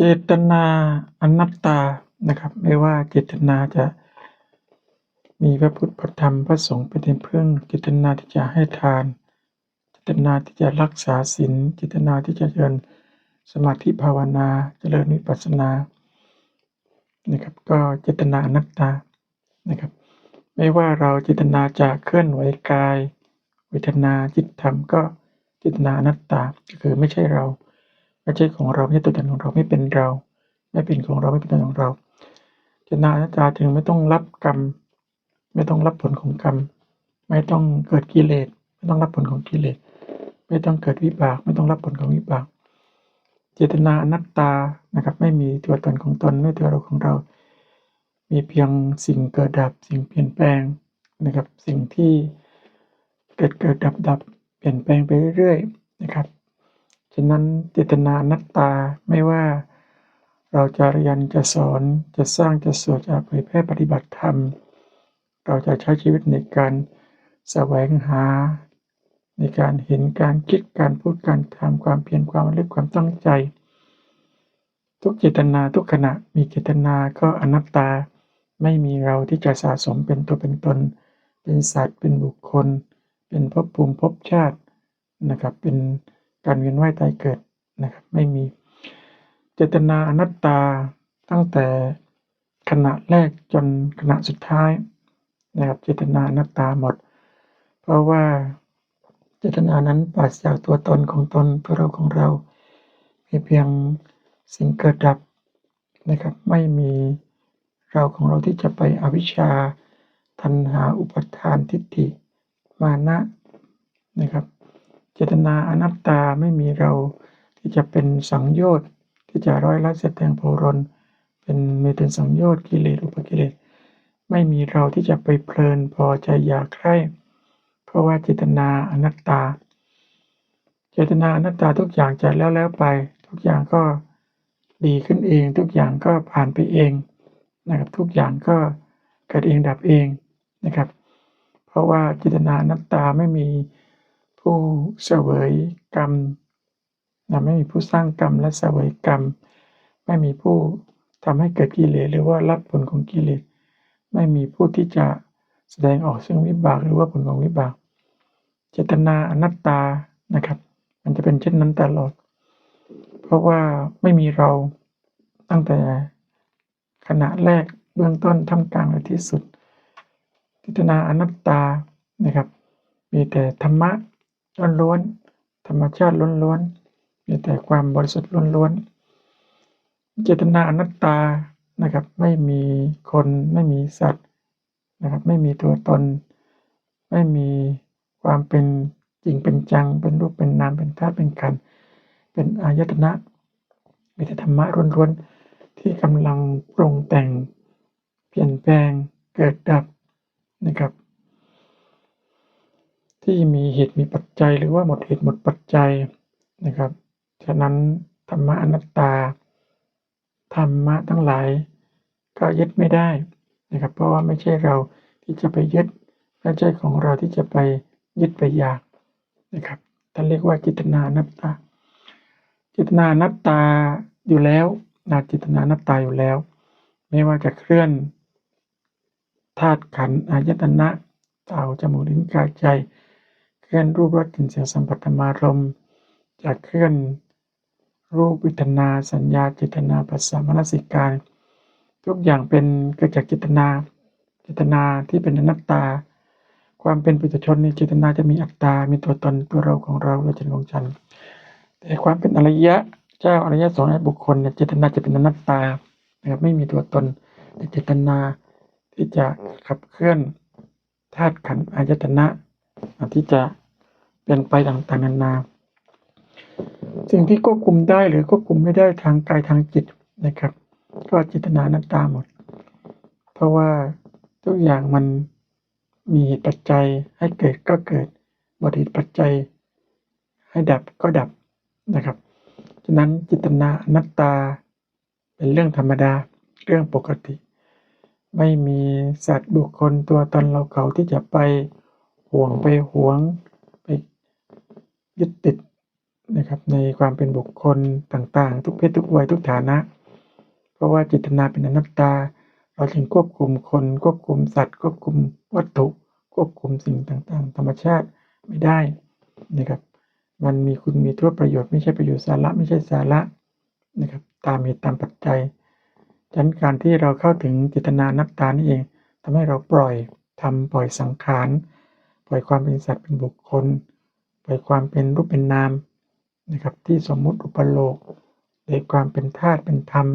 เจตนาอนัตตานะครับ ไม่ว่าเจตนาจะมีพระพุทธพระธรรมพระสงฆ์เป็นที่พึ่องเจตนาที่จะให้ทาน เจตนาที่จะรักษาศีลเจตนาที่จะเจริญสมาธิภาวนาเจริญวิปัสสนานะครับ ก็เจตนาอนัตตานะครับ ไม่ว่าเราเจตนาจะเคลื่อนไหวกายเวทนาจิตธรรมก็เจตนาอนัตตาก็คือไม่ใช่เรา ไม่ใช่ของเราไม่ใช่ตัวตนของเราไม่เป็นเรา ไม่เป็นของเราไม่เป็นตัวของเราเจตนาอนัตตาจึงไม่ต้องรับกรรม ไม่ต้องรับผลของกรรม ไม่ต้องเกิดกิเลสไม่ต้องรับผลของกิเลสไม่ต้องเกิดวิบาก ไม่ต้องรับผลของวิบาก เจตนาอนัตตานะครับ ไม่มีตัวตนของตนไม่ตัวเราของเรา มีเพียงสิ่งเกิดดับ สิ่งเปลี่ยนแปลงนะครับ สิ่งที่เกิดเกิดดับดับเปลี่ยนแปลงไปเรื่อยๆนะครับ ฉะนั้นเจตนานัตตาไม่ว่า เราจะเรียนจะสอนจะสร้างจะสวดจะเผยแพร่ปฏิบัติธรรม เราจะใช้ชีวิตในการแสวงหา ในการเห็นการคิดการพูดการทำความเพียรความระลึกความตั้งใจ ทุกเจตนาทุกขณะมีเจตนาก็อนัตตา ไม่มีเราที่จะสะสมเป็นตัวเป็นตน เป็นสัตว์เป็นบุคคล เป็นภพภูมิภพชาตินะครับเป็น การเวียนว่ายตายเกิดนะครับไม่มีเจตนาอนัตตาตั้งแต่ขณะแรกจนขณะสุดท้ายนะครับเจตนาอนัตตาหมด เพราะว่าเจตนานั้นปราศจากตัวตนของตนตัวเราของเรามีเพียงสิ่งเกิดดับนะครับไม่มีเราของเราที่จะไปอวิชชา ทันหาอุปทานทิฏฐิมานะนะครับ เจตนาอนัตตาไม่มีเราที่จะเป็นสังโยชน์ที่จะร้อยละเสร็จแสงโพรนเป็นมีเป็นสังโยชน์กิเลสอุปกิเลส ไม่มีเราที่จะไปเพลินพอใจอยากใคร่เพราะว่าเจตนาอนัตตา เจตนาอนัตตาทุกอย่างจะแล้วแล้วไป ทุกอย่างก็ดีขึ้นเอง ทุกอย่างก็ผ่านไปเองนะครับทุกอย่างก็เกิดเองดับเองนะครับ เพราะว่าเจตนาอนัตตาไม่มี ผู้เสวยกรรมนะไม่มีผู้สร้างกรรมและเสวยกรรม ไม่มีผู้ทำให้เกิดกิเลสหรือว่ารับผลของกิเลส ไม่มีผู้ที่จะแสดงออกซึ่งวิบากหรือว่าผลของวิบาก เจตนาอนัตตานะครับ มันจะเป็นเช่นนั้นตลอด เพราะว่าไม่มีเราตั้งแต่ขณะแรกเบื้องต้นท่ามกลางและที่สุดเจตนาอนัตตานะครับ มีแต่ธรรมะ ล้วนๆธรรมชาติล้วนๆมีแต่ความบริสุทธิ์ล้วนๆเจตนาอนัตตานะครับ ไม่มีคนไม่มีสัตว์นะครับ ไม่มีตัวตน ไม่มีความเป็นจริงเป็นจัง เป็นรูปเป็นนามเป็นธาตุเป็นขันเป็นอายตนะมีแต่ธรรมะล้วนๆที่กำลังปรุงแต่งเปลี่ยนแปลงเกิดดับนะครับ ที่มีเหตุมีปัจจัย หรือว่าหมดเหตุหมดปัจจัยนะครับฉะนั้นธรรมะอนัตตา ธรรมะทั้งหลาย ก็ยึดไม่ได้นะครับ เพราะว่าไม่ใช่เราที่จะไปยึดไม่ใช่ของเราที่จะไปยึดไปอยากนะครับท่านเรียกว่าจิตนานัตตา จิตนานัตตาอยู่แล้วนาจิตนานัตตาอยู่แล้ว ไม่ว่าจะเคลื่อนธาตุขันธ์อายตนะตาจมูกลิ้นกายใจ เคลื่อนรูปรสกลิ่นเสียงสัมผัสธรรมารมณ์จะเคลื่อนรูปวิทนาสัญญาเจตนาภาษามนสิการ ทุกอย่างเป็นเกิดจากเจตนาเจตนาที่เป็นอนัตตา ความเป็นปุถุชนในเจตนาจะมีอัตตา มีตัวตนตัวเราของเราเราจะของฉัน แต่ความเป็นอริยะเจ้าอริยสงฆ์บุคคลเนี่ยเจตนาจะเป็นอนัตตานะครับไม่มีตัวตนแต่เจตนาที่จะขับเคลื่อนธาตุขันธ์อายตนะที่จะ เป็นไปต่างๆนานา สิ่งที่ควบคุมได้หรือควบคุมไม่ได้ทางกายทางจิตนะครับ ก็เจตนานัตตาหมด เพราะว่าทุกอย่างมันมีเหตุปัจจัยให้เกิดก็เกิดบทเหตุปัจจัย ให้ดับก็ดับนะครับ ฉะนั้นจิตนานัตตาเป็นเรื่องธรรมดาเรื่องปกติ ไม่มีสัตว์บุคคลตัวตนเราเขาที่จะไปห่วงไปหวง ยึดติดนะครับในความเป็นบุคคลต่างๆ ทุกเพศทุกวัยทุกฐานะ เพราะว่าเจตนาเป็นอนัตตา เราจึงควบคุมคน ควบคุมสัตว์ ควบคุมวัตถุ ควบคุมสิ่งต่างๆ ธรรมชาติไม่ได้นะครับ มันมีคุณมีโทษประโยชน์ไม่ใช่ประโยชน์สาระไม่ใช่สาระนะครับตามเหตุตามปัจจัยฉะนั้นการที่เราเข้าถึงเจตนานัตตานี่เองทำให้เราปล่อยทำปล่อยสังขารปล่อยความเป็นสัตว์เป็นบุคคล ปล่อยความเป็นรูปเป็นนามนะครับที่สมมุติอุปโลกโดยความเป็นธาตุเป็นธรรม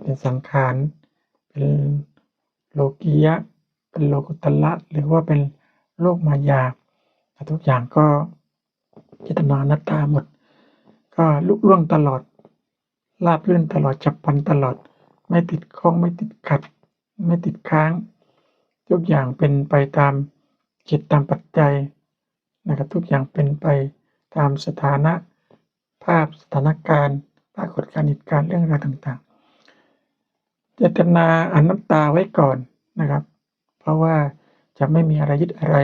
เป็นสังขาร เป็นโลกียะ เป็นโลกุตละหรือว่าเป็นโลกมายา ทุกอย่างก็เจตนานัตตาหมด ก็ลุล่วงตลอดราบรื่อนตลอดจับพันตลอด ไม่ติดข้องไม่ติดขัด ไม่ติดค้าง ทุกอย่างเป็นไปตามจิตตามปัจจัย นะครับทุกอย่างเป็นไปตามสถานะภาพสถานการณ์ ปรากฏการณ์เหตุการณ์เรื่องราวต่างๆ เจตนาอนัตตาไว้ก่อนนะครับ เพราะว่าจะไม่มีอะไรยึดอะไร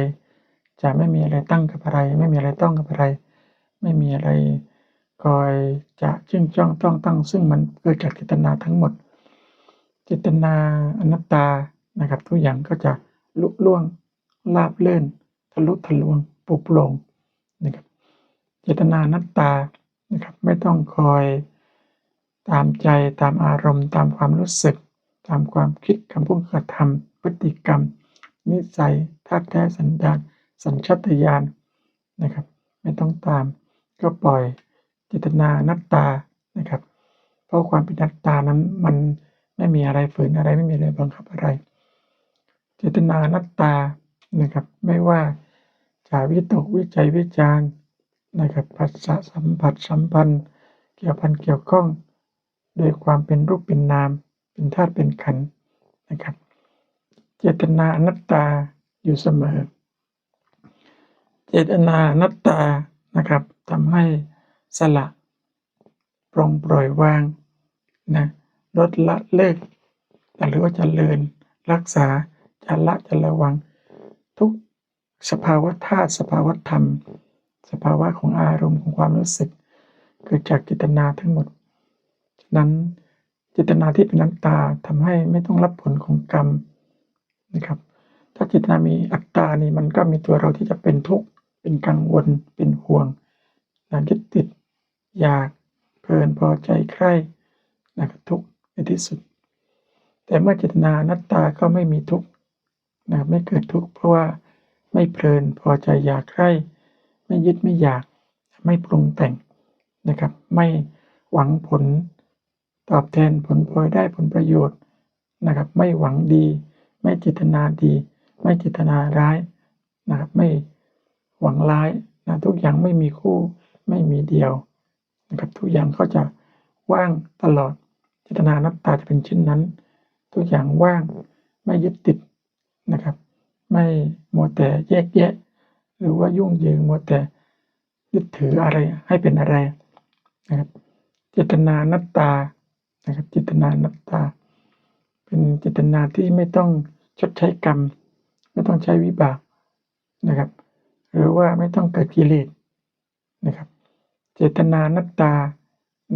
จะไม่มีอะไรตั้งกับอะไร ไม่มีอะไรต้องกับอะไร ไม่มีอะไรคอยจะจึงจ้องต้องตั้ง ซึ่งมันเกิดจากเจตนาทั้งหมด เจตนาอนัตตานะครับทุกอย่างก็จะลุล่วงลาบเลื่อนทะลุทะลวง ปลุกโปร่งนะครับเจตนานัตตานะครับไม่ต้องคอยตามใจตามอารมณ์ตามความรู้สึก ตามความคิดคำพูดกระทำพฤติกรรม นิสัยธาแท้สันดานสัญชาตญาณนะครับ ไม่ต้องตามก็ปล่อยเจตนานัตตานะครับ เพราะความเป็นนัตตานั้นมันไม่มีอะไรฝืนอะไรไม่มีอะไรบังคับอะไร เจตนานัตตานะครับ ไม่ว่า จะวิตกวิจัยวิจารณ์นะครับผัสสะสัมผัสสัมพันธ์ เกี่ยวพันเกี่ยวข้องโดยความเป็นรูปเป็นนาม เป็นธาตุเป็นขันนะครับ เจตนาอนัตตาอยู่เสมอ เจตนาอนัตตานะครับทำให้สละปรงปล่อยวางนะลดละเลิกหรือว่าจะเลินรักษาจะละจะระวังทุก สภาวะธาตุสภาวะธรรม สภาวะของอารมณ์ของความรู้สึก เกิดจากเจตนาทั้งหมดฉะนั้นเจตนาที่เป็นน้ำตาทำให้ไม่ต้องรับผลของกรรมนะครับ ถ้าเจตนามีอัตตานี่มันก็มีตัวเราที่จะเป็นทุกข์เป็นกังวล เป็นห่วงนะยึดติด อยากเพลินพอใจใคร่นะครับทุกข์ในที่สุด แต่เมื่อเจตนานัตตาก็ไม่มีทุกข์นะไม่เกิดทุกข์เพราะว่า ไม่เพลินพอใจอยากใคร่ไม่ยึดไม่อยากไม่ปรุงแต่งนะครับ ไม่หวังผลตอบแทนผลพลอยได้ผลประโยชน์นะครับ ไม่หวังดี ไม่เจตนาดี ไม่เจตนาร้ายนะครับ ไม่หวังร้ายนะทุกอย่างไม่มีคู่ไม่มีเดียวนะครับ ทุกอย่างก็จะว่างตลอดเจตนานัตตาจะเป็นเช่นนั้น ทุกอย่างว่างไม่ยึดติดนะครับ ไม่มัวแต่แยกแยะ หรือว่ายุ่งเหยิงมัวแต่ยึดถืออะไรให้เป็นอะไรนะครับเจตนานัตตานะครับเจตนานัตตา เป็นเจตนาที่ไม่ต้องชดใช้กรรม ไม่ต้องใช้วิบากนะครับ หรือว่าไม่ต้องเกิดกิเลสนะครับ เจตนานัตตา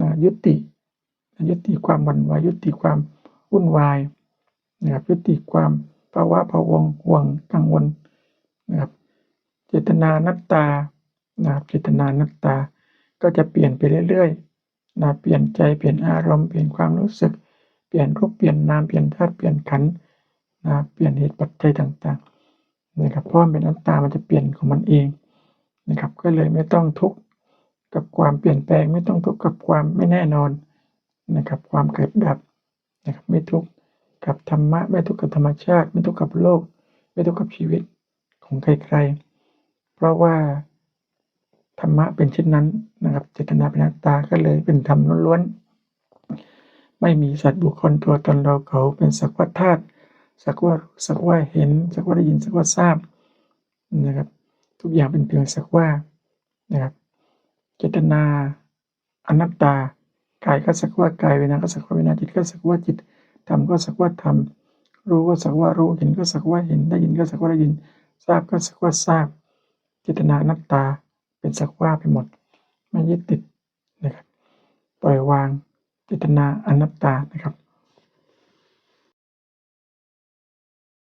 นะยุติยุติความวันวายยุติความวุ่นวายนะครับยุติความ ภาวะพะวงห่วงกังวลนะครับเจตนานัตตานะครับเจตนานัตตา ก็จะเปลี่ยนไปเรื่อยๆนะเปลี่ยนใจเปลี่ยนอารมณ์เปลี่ยนความรู้สึก เปลี่ยนรูปเปลี่ยนนามเปลี่ยนธาตุเปลี่ยนขันนะเปลี่ยนเหตุปัจจัยต่างๆนะครับเพราะมันเป็นนัตตามันจะเปลี่ยนของมันเองนะครับก็เลยไม่ต้องทุกข์กับความเปลี่ยนแปลงไม่ต้องทุกข์กับความไม่แน่นอนนะครับความเกิดดับนะครับไม่ทุกข์ กับธรรมะ ไม่ทุกข์กับธรรมชาติ ไม่ทุกข์กับโลก ไม่ทุกข์กับชีวิตของใครๆ เพราะว่าธรรมะเป็นเช่นนั้นนะครับ เจตนาเป็นตตาก็เลยเป็นธรรมล้วนๆ ไม่มีสัตว์บุคคลตัวตนเราเขาเป็นสักว่าธาตุสักว่าสักว่าเห็น สักว่าได้ยิน สักว่าทราบนะครับ ทุกอย่างเป็นเพียงสักว่านะครับ เจตนาอนัตตากายก็สักว่ากายเวนาก็สักว่าเวนาจิตก็สักว่าจิต ทำก็สักว่าทำรู้ก็สักว่ารู้เห็นก็สักว่าเห็นได้ยินก็สักว่าได้ยิน ทราบก็สักว่าทราบเจตนาอนัตตาเป็นสักว่าไปหมด ไม่ยึดติดนะครับปล่อยวางเจตนาอนัตตานะครับ